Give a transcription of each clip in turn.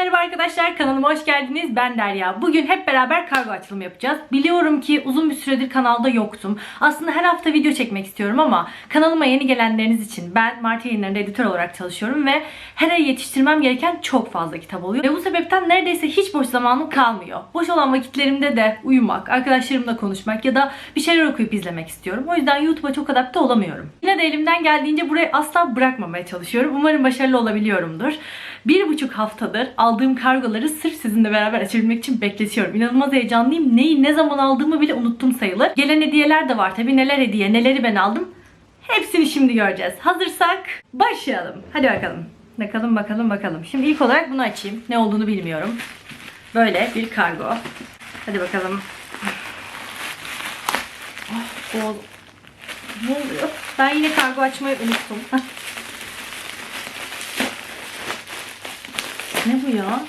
merhaba arkadaşlar kanalıma hoş geldiniz. Ben Derya. Bugün hep beraber kargo açılımı yapacağız. Biliyorum ki uzun bir süredir kanalda yoktum. Aslında her hafta video çekmek istiyorum ama kanalıma yeni gelenleriniz için ben Mart yayınlarında editör olarak çalışıyorum ve her ay yetiştirmem gereken çok fazla kitap oluyor. Ve bu sebepten neredeyse hiç boş zamanım kalmıyor. Boş olan vakitlerimde de uyumak, arkadaşlarımla konuşmak ya da bir şeyler okuyup izlemek istiyorum. O yüzden YouTube'a çok adapte olamıyorum. Yine de elimden geldiğince burayı asla bırakmamaya çalışıyorum. Umarım başarılı olabiliyorumdur. Bir buçuk haftadır aldığım kargoları sırf sizinle beraber açabilmek için bekletiyorum. İnanılmaz heyecanlıyım. Neyi ne zaman aldığımı bile unuttum sayılır. Gelen hediyeler de var tabii. Neler hediye, neleri ben aldım. Hepsini şimdi göreceğiz. Hazırsak başlayalım. Hadi bakalım. Bakalım bakalım bakalım. Şimdi ilk olarak bunu açayım. Ne olduğunu bilmiyorum. Böyle bir kargo. Hadi bakalım. Oh, o- Ne oluyor? Ben yine kargo açmayı unuttum. Ne bu ya?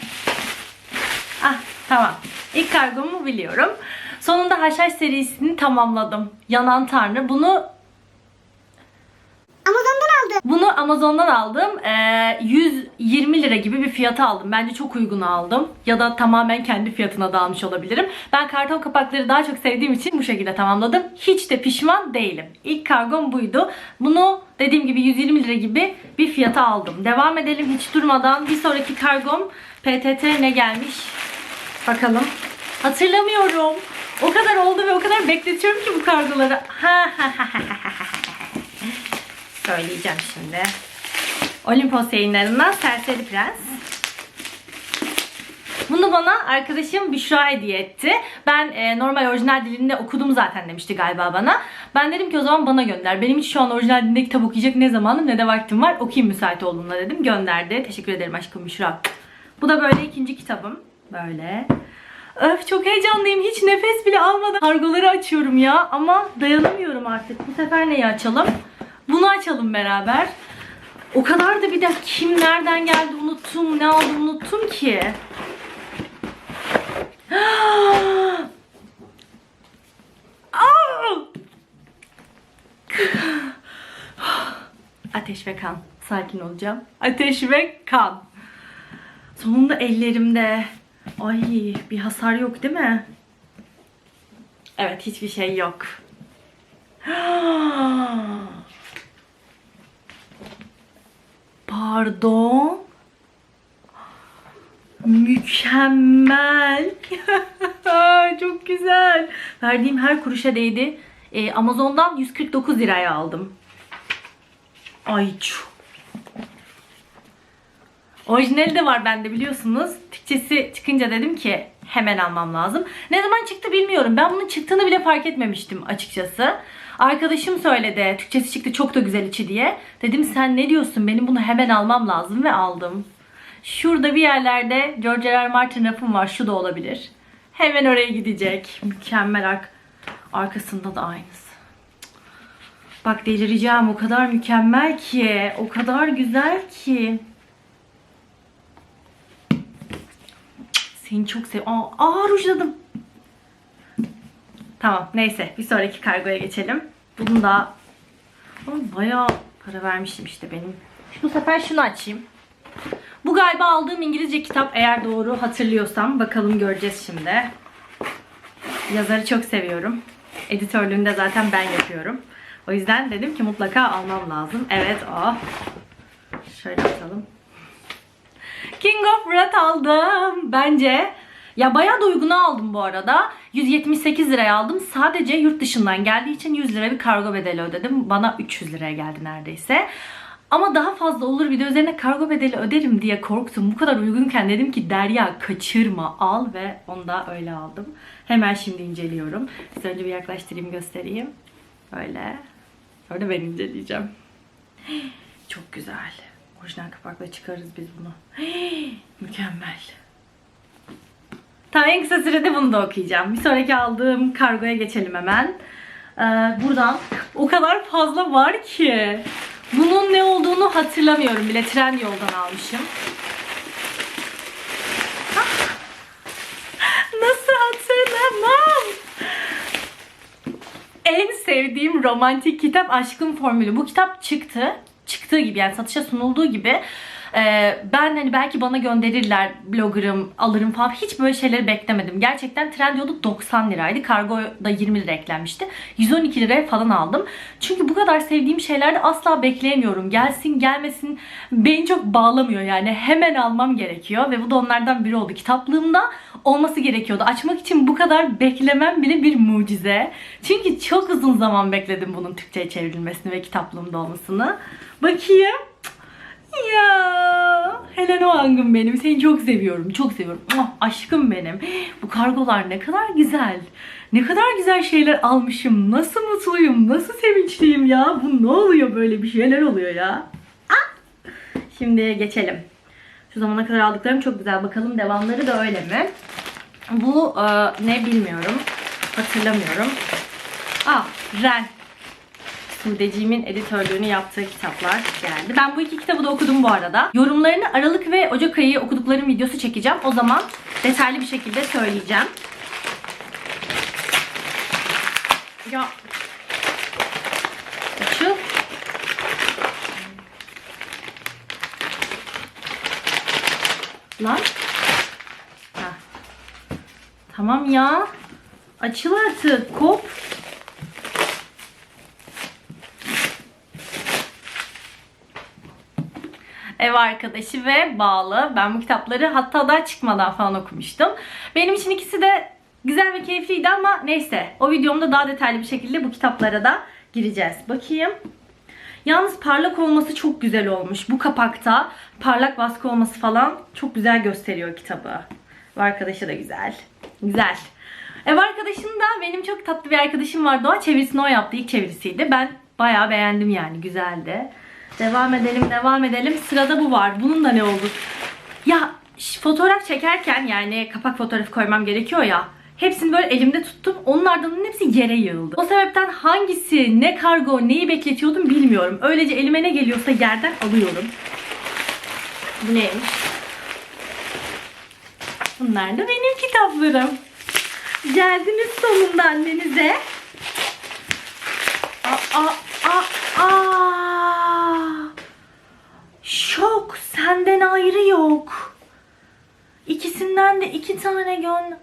Ah tamam. İlk kargomu biliyorum. Sonunda Haşhaş serisini tamamladım. Yanan Tanrı. Bunu. Bunu Amazon'dan aldım. Ee, 120 lira gibi bir fiyata aldım. Bence çok uygun aldım. Ya da tamamen kendi fiyatına da almış olabilirim. Ben karton kapakları daha çok sevdiğim için bu şekilde tamamladım. Hiç de pişman değilim. İlk kargom buydu. Bunu dediğim gibi 120 lira gibi bir fiyata aldım. Devam edelim hiç durmadan. Bir sonraki kargom PTT ne gelmiş? Bakalım. Hatırlamıyorum. O kadar oldu ve o kadar bekletiyorum ki bu kargoları. Ha ha ha ha ha. Söyleyeceğim şimdi. Olimpos yayınlarından Serseri Prens. Bunu bana arkadaşım Büşra hediye etti. Ben e, normal orijinal dilinde okudum zaten demişti galiba bana. Ben dedim ki o zaman bana gönder. Benim hiç şu an orijinal dilinde kitap okuyacak ne zamanım ne de vaktim var. Okuyayım müsait olduğunda dedim. Gönderdi. Teşekkür ederim aşkım Büşra. Bu da böyle ikinci kitabım. Böyle. Öf çok heyecanlıyım. Hiç nefes bile almadan kargoları açıyorum ya. Ama dayanamıyorum artık. Bu sefer neyi açalım? Bunu açalım beraber. O kadar da bir de kim nereden geldi unuttum. Ne aldım unuttum ki. Ateş ve kan. Sakin olacağım. Ateş ve kan. Sonunda ellerimde. Ay bir hasar yok değil mi? Evet hiçbir şey yok. Pardon. Mükemmel. Çok güzel. Verdiğim her kuruşa değdi. Ee, Amazon'dan 149 liraya aldım. Ay çok. Orijinali de var bende biliyorsunuz. Türkçesi çıkınca dedim ki hemen almam lazım. Ne zaman çıktı bilmiyorum. Ben bunun çıktığını bile fark etmemiştim açıkçası. Arkadaşım söyledi. Türkçesi çıktı çok da güzel içi diye. Dedim sen ne diyorsun? Benim bunu hemen almam lazım ve aldım. Şurada bir yerlerde George R. R. Martin rafım var. Şu da olabilir. Hemen oraya gidecek. Mükemmel ark arkasında da aynısı. Bak delireceğim. O kadar mükemmel ki. O kadar güzel ki. Seni çok sev... Aa, aa rujladım. Tamam neyse bir sonraki kargoya geçelim. Bunu da Ama bayağı para vermişim işte benim. Bu sefer şunu açayım. Bu galiba aldığım İngilizce kitap eğer doğru hatırlıyorsam. Bakalım göreceğiz şimdi. Yazarı çok seviyorum. Editörlüğünü de zaten ben yapıyorum. O yüzden dedim ki mutlaka almam lazım. Evet o. Şöyle atalım. King of Rat aldım. Bence ya bayağı da uyguna aldım bu arada. 178 liraya aldım. Sadece yurt dışından geldiği için 100 lira bir kargo bedeli ödedim. Bana 300 liraya geldi neredeyse. Ama daha fazla olur bir de üzerine kargo bedeli öderim diye korktum. Bu kadar uygunken dedim ki Derya kaçırma al ve onu da öyle aldım. Hemen şimdi inceliyorum. Size önce bir yaklaştırayım göstereyim. Böyle. Sonra ben inceleyeceğim. Çok güzel. Orijinal kapakla çıkarız biz bunu. Mükemmel. Tamam en kısa sürede bunu da okuyacağım. Bir sonraki aldığım kargoya geçelim hemen. Ee, buradan o kadar fazla var ki. Bunun ne olduğunu hatırlamıyorum bile. Trendyol'dan almışım. Ah! Nasıl hatırlamam? En sevdiğim romantik kitap Aşkın Formülü. Bu kitap çıktı. Çıktığı gibi yani satışa sunulduğu gibi Ee, ben hani belki bana gönderirler bloggerım alırım falan hiç böyle şeyleri beklemedim. Gerçekten Trendyol'da 90 liraydı. Kargoda 20 lira eklenmişti. 112 liraya falan aldım. Çünkü bu kadar sevdiğim şeylerde asla bekleyemiyorum. Gelsin gelmesin beni çok bağlamıyor yani. Hemen almam gerekiyor ve bu da onlardan biri oldu. Kitaplığımda olması gerekiyordu. Açmak için bu kadar beklemem bile bir mucize. Çünkü çok uzun zaman bekledim bunun Türkçe'ye çevrilmesini ve kitaplığımda olmasını. Bakayım. Ya Helen Oang'ım benim. Seni çok seviyorum. Çok seviyorum. Aşkım benim. Bu kargolar ne kadar güzel. Ne kadar güzel şeyler almışım. Nasıl mutluyum. Nasıl sevinçliyim ya. Bu ne oluyor böyle bir şeyler oluyor ya. Şimdi geçelim. Şu zamana kadar aldıklarım çok güzel. Bakalım devamları da öyle mi? Bu e, ne bilmiyorum. Hatırlamıyorum. Ah, Ren. Sudeciğimin editörlüğünü yaptığı kitaplar geldi. Ben bu iki kitabı da okudum bu arada. Yorumlarını Aralık ve Ocak ayı okuduklarım videosu çekeceğim. O zaman detaylı bir şekilde söyleyeceğim. Ya Açıl. Lan. Heh. Tamam ya. Açıl artık. Kop. Ev arkadaşı ve bağlı. Ben bu kitapları hatta daha çıkmadan falan okumuştum. Benim için ikisi de güzel ve keyifliydi ama neyse. O videomda daha detaylı bir şekilde bu kitaplara da gireceğiz. Bakayım. Yalnız parlak olması çok güzel olmuş. Bu kapakta parlak baskı olması falan çok güzel gösteriyor kitabı. Bu arkadaşı da güzel. Güzel. Ev arkadaşım da benim çok tatlı bir arkadaşım var. Doğa çevirisini o yaptı. İlk çevirisiydi. Ben bayağı beğendim yani. Güzeldi. Devam edelim, devam edelim. Sırada bu var. Bunun da ne olur? Ya fotoğraf çekerken yani kapak fotoğrafı koymam gerekiyor ya. Hepsini böyle elimde tuttum. Onun ardından hepsi yere yığıldı. O sebepten hangisi, ne kargo, neyi bekletiyordum bilmiyorum. Öylece elime ne geliyorsa yerden alıyorum. Bu neymiş? Bunlar da benim kitaplarım. Geldiniz sonunda annenize. Aa, aa. Şok. Senden ayrı yok. İkisinden de iki tane gön...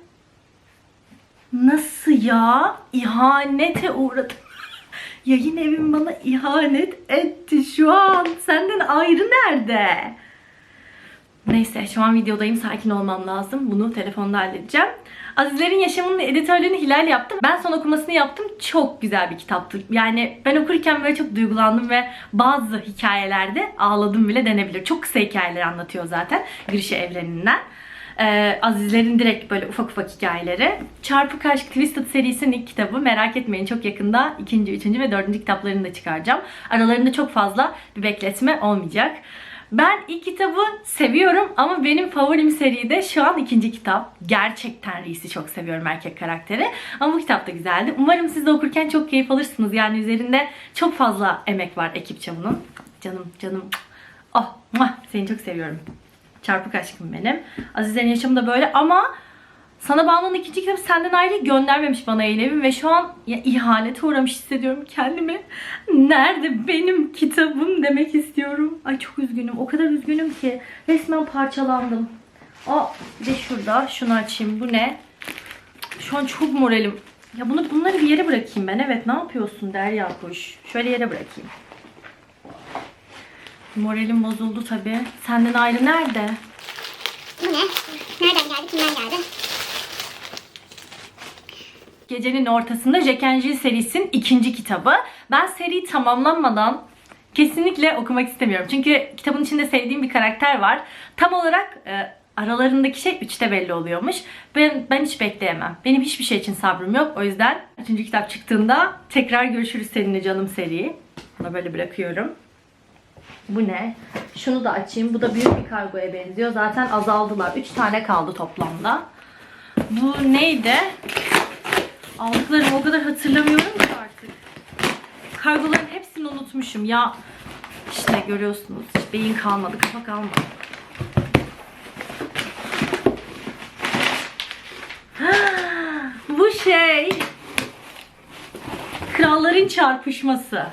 Nasıl ya? İhanete uğradım. Yayın evim bana ihanet etti şu an. Senden ayrı nerede? Neyse şu an videodayım sakin olmam lazım. Bunu telefonda halledeceğim. Azizlerin Yaşamının editörlüğünü Hilal yaptım. Ben son okumasını yaptım. Çok güzel bir kitaptı. Yani ben okurken böyle çok duygulandım ve bazı hikayelerde ağladım bile denebilir. Çok kısa hikayeler anlatıyor zaten Grişe evreninden. Ee, Azizlerin direkt böyle ufak ufak hikayeleri. Çarpık Aşk Twisted serisinin ilk kitabı. Merak etmeyin çok yakında ikinci, üçüncü ve dördüncü kitaplarını da çıkaracağım. Aralarında çok fazla bir bekletme olmayacak. Ben ilk kitabı seviyorum ama benim favorim seride şu an ikinci kitap. Gerçekten Reese'i çok seviyorum erkek karakteri. Ama bu kitap da güzeldi. Umarım siz de okurken çok keyif alırsınız. Yani üzerinde çok fazla emek var ekipçe bunun. Canım canım. Oh muah, seni çok seviyorum. Çarpık aşkım benim. Azizlerin yaşamı da böyle ama sana bağlanan ikinci kitabı senden ayrı göndermemiş bana evim ve şu an ya, ihanete uğramış hissediyorum kendimi. Nerede benim kitabım demek istiyorum. Ay çok üzgünüm. O kadar üzgünüm ki resmen parçalandım. Aa de şurada şunu açayım. Bu ne? Şu an çok moralim. Ya bunu bunları bir yere bırakayım ben. Evet ne yapıyorsun Derya Kuş? Şöyle yere bırakayım. Moralim bozuldu tabii. Senden ayrı nerede? Bu ne? Nereden geldi? Kimden geldi? Gecenin ortasında Jack and serisinin ikinci kitabı. Ben seri tamamlanmadan kesinlikle okumak istemiyorum. Çünkü kitabın içinde sevdiğim bir karakter var. Tam olarak e, aralarındaki şey üçte belli oluyormuş. Ben, ben hiç bekleyemem. Benim hiçbir şey için sabrım yok. O yüzden üçüncü kitap çıktığında tekrar görüşürüz seninle canım seri. Bunu böyle bırakıyorum. Bu ne? Şunu da açayım. Bu da büyük bir kargoya benziyor. Zaten azaldılar. 3 tane kaldı toplamda. Bu neydi? Aldıklarımı o kadar hatırlamıyorum ki artık. Kargoların hepsini unutmuşum. Ya işte görüyorsunuz. Hiç beyin kalmadı, kafa kalmadı. Bu şey Kralların Çarpışması.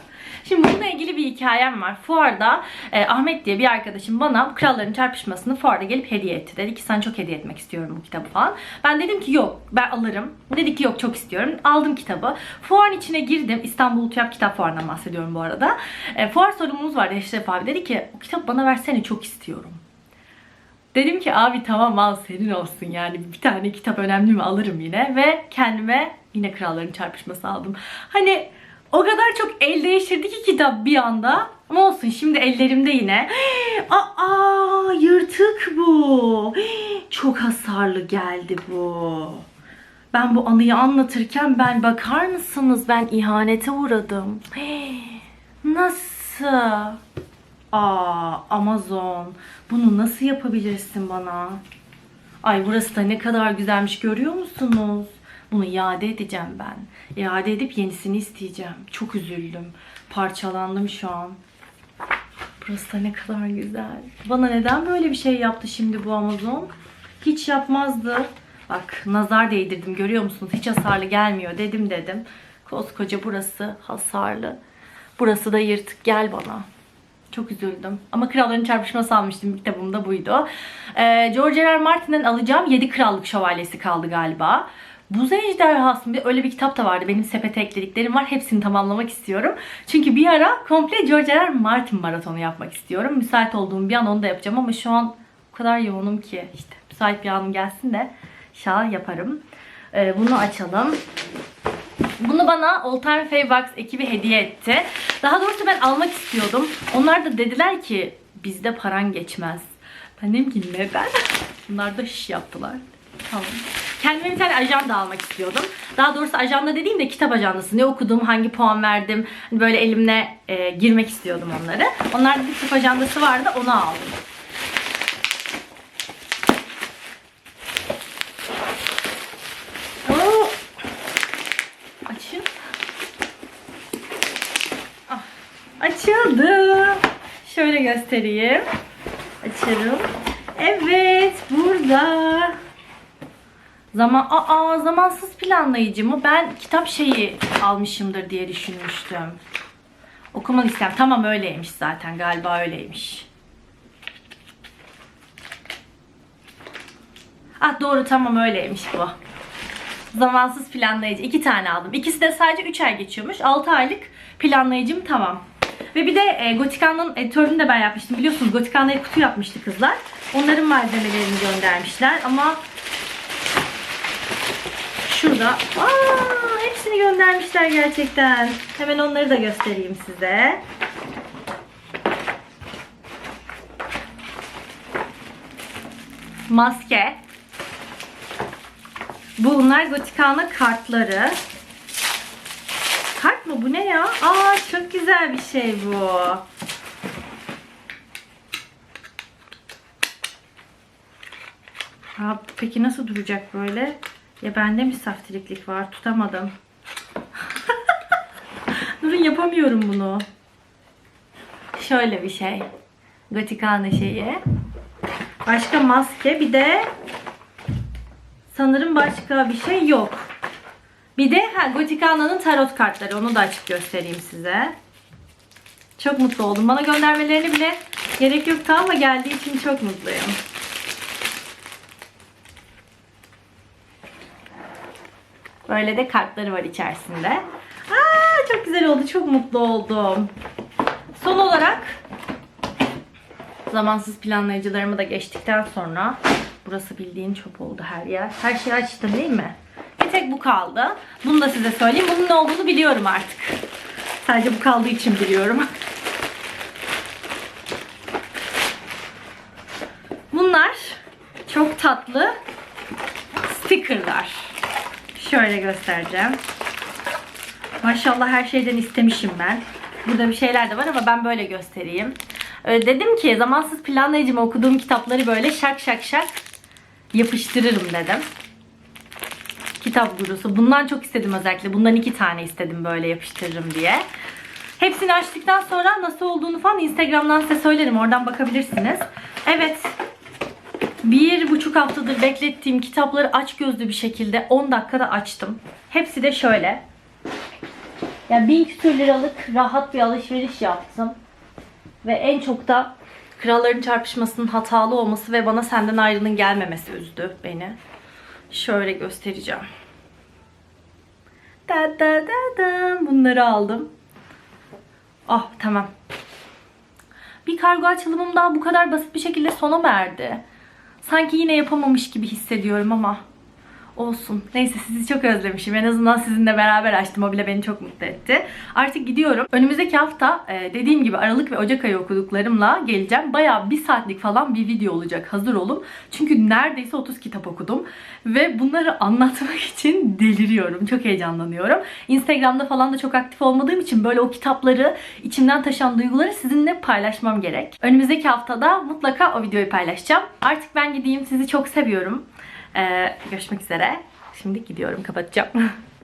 Şimdi bununla ilgili bir hikayem var. Fuarda e, Ahmet diye bir arkadaşım bana Kralların Çarpışması'nı fuarda gelip hediye etti. Dedi ki sen çok hediye etmek istiyorum bu kitabı falan. Ben dedim ki yok ben alırım. Dedi ki yok çok istiyorum. Aldım kitabı. Fuarın içine girdim. İstanbul TÜYAP Kitap Fuarı'ndan bahsediyorum bu arada. E, fuar sorumlumuz vardı Eşref abi. Dedi ki o kitabı bana versene çok istiyorum. Dedim ki abi tamam al senin olsun yani bir tane kitap önemli mi alırım yine ve kendime yine Kralların Çarpışması aldım. Hani o kadar çok el değiştirdi ki kitap bir anda. Ama olsun şimdi ellerimde yine. Aa yırtık bu. Çok hasarlı geldi bu. Ben bu anıyı anlatırken ben bakar mısınız ben ihanete uğradım. Nasıl? Aa Amazon. Bunu nasıl yapabilirsin bana? Ay burası da ne kadar güzelmiş görüyor musunuz? Bunu iade edeceğim ben. İade edip yenisini isteyeceğim. Çok üzüldüm. Parçalandım şu an. Burası da ne kadar güzel. Bana neden böyle bir şey yaptı şimdi bu Amazon? Hiç yapmazdı. Bak nazar değdirdim görüyor musunuz? Hiç hasarlı gelmiyor dedim dedim. Koskoca burası hasarlı. Burası da yırtık gel bana. Çok üzüldüm. Ama Kralların Çarpışması almıştım. Kitabım da buydu. Ee, George R. R. Martin'den alacağım 7 Krallık Şövalyesi kaldı galiba. Buz Ejderhası bir öyle bir kitap da vardı. Benim sepete eklediklerim var. Hepsini tamamlamak istiyorum. Çünkü bir ara komple George R. R. Martin maratonu yapmak istiyorum. Müsait olduğum bir an onu da yapacağım ama şu an o kadar yoğunum ki işte müsait bir anım gelsin de inşallah yaparım. Ee, bunu açalım. Bunu bana All Time Favbox ekibi hediye etti. Daha doğrusu ben almak istiyordum. Onlar da dediler ki bizde paran geçmez. Ben dedim ki neden? Bunlar da şiş yaptılar. Tamam. Kendime bir tane ajanda almak istiyordum. Daha doğrusu ajanda dediğim de kitap ajandası. Ne okudum, hangi puan verdim. Hani böyle elimle e, girmek istiyordum onları. Onlarda bir kitap ajandası vardı, onu aldım. Oo! Açın. Ah, açıldı. Şöyle göstereyim. Açarım. Evet, burada. Zaman, aa zamansız planlayıcı mı? Ben kitap şeyi almışımdır diye düşünmüştüm. Okuman istem. Tamam öyleymiş zaten. Galiba öyleymiş. Ah doğru tamam öyleymiş bu. Zamansız planlayıcı. iki tane aldım. İkisi de sadece 3 ay geçiyormuş. 6 aylık planlayıcım tamam. Ve bir de e, Gotikan'ın editörünü de ben yapmıştım. Biliyorsunuz Gotikan'da kutu yapmıştı kızlar. Onların malzemelerini göndermişler ama şurada aa, hepsini göndermişler gerçekten. Hemen onları da göstereyim size. Maske. Bunlar Gotikana kartları. Kart mı? Bu ne ya? Aa çok güzel bir şey bu. Peki nasıl duracak böyle? Ya bende mi saftiriklik var? Tutamadım. Durun yapamıyorum bunu. Şöyle bir şey. Gotikana şeyi. Başka maske. Bir de sanırım başka bir şey yok. Bir de ha, Gotikana'nın tarot kartları. Onu da açıp göstereyim size. Çok mutlu oldum. Bana göndermelerini bile gerek yoktu ama geldiği için çok mutluyum. Böyle de kartları var içerisinde. Aa, çok güzel oldu. Çok mutlu oldum. Son olarak zamansız planlayıcılarımı da geçtikten sonra burası bildiğin çöp oldu her yer. Her şeyi açtım değil mi? Bir tek bu kaldı. Bunu da size söyleyeyim. Bunun ne olduğunu biliyorum artık. Sadece bu kaldığı için biliyorum. Bunlar çok tatlı stickerlar. Şöyle göstereceğim. Maşallah her şeyden istemişim ben. Burada bir şeyler de var ama ben böyle göstereyim. Öyle dedim ki zamansız planlayıcıma okuduğum kitapları böyle şak şak şak yapıştırırım dedim. Kitap gurusu. Bundan çok istedim özellikle. Bundan iki tane istedim böyle yapıştırırım diye. Hepsini açtıktan sonra nasıl olduğunu falan Instagram'dan size söylerim. Oradan bakabilirsiniz. Evet. Bir buçuk haftadır beklettiğim kitapları aç gözlü bir şekilde 10 dakikada açtım. Hepsi de şöyle. Yani bin küsür liralık rahat bir alışveriş yaptım. Ve en çok da kralların çarpışmasının hatalı olması ve bana senden ayrının gelmemesi üzdü beni. Şöyle göstereceğim. Da da da da. Bunları aldım. Ah tamam. Bir kargo açılımım daha bu kadar basit bir şekilde sona erdi? Sanki yine yapamamış gibi hissediyorum ama olsun. Neyse sizi çok özlemişim. En azından sizinle beraber açtım. O bile beni çok mutlu etti. Artık gidiyorum. Önümüzdeki hafta e, dediğim gibi Aralık ve Ocak ayı okuduklarımla geleceğim. Bayağı bir saatlik falan bir video olacak. Hazır olun. Çünkü neredeyse 30 kitap okudum. Ve bunları anlatmak için deliriyorum. Çok heyecanlanıyorum. Instagram'da falan da çok aktif olmadığım için böyle o kitapları, içimden taşan duyguları sizinle paylaşmam gerek. Önümüzdeki haftada mutlaka o videoyu paylaşacağım. Artık ben gideyim. Sizi çok seviyorum. Ee, görüşmek üzere. Şimdi gidiyorum. Kapatacağım.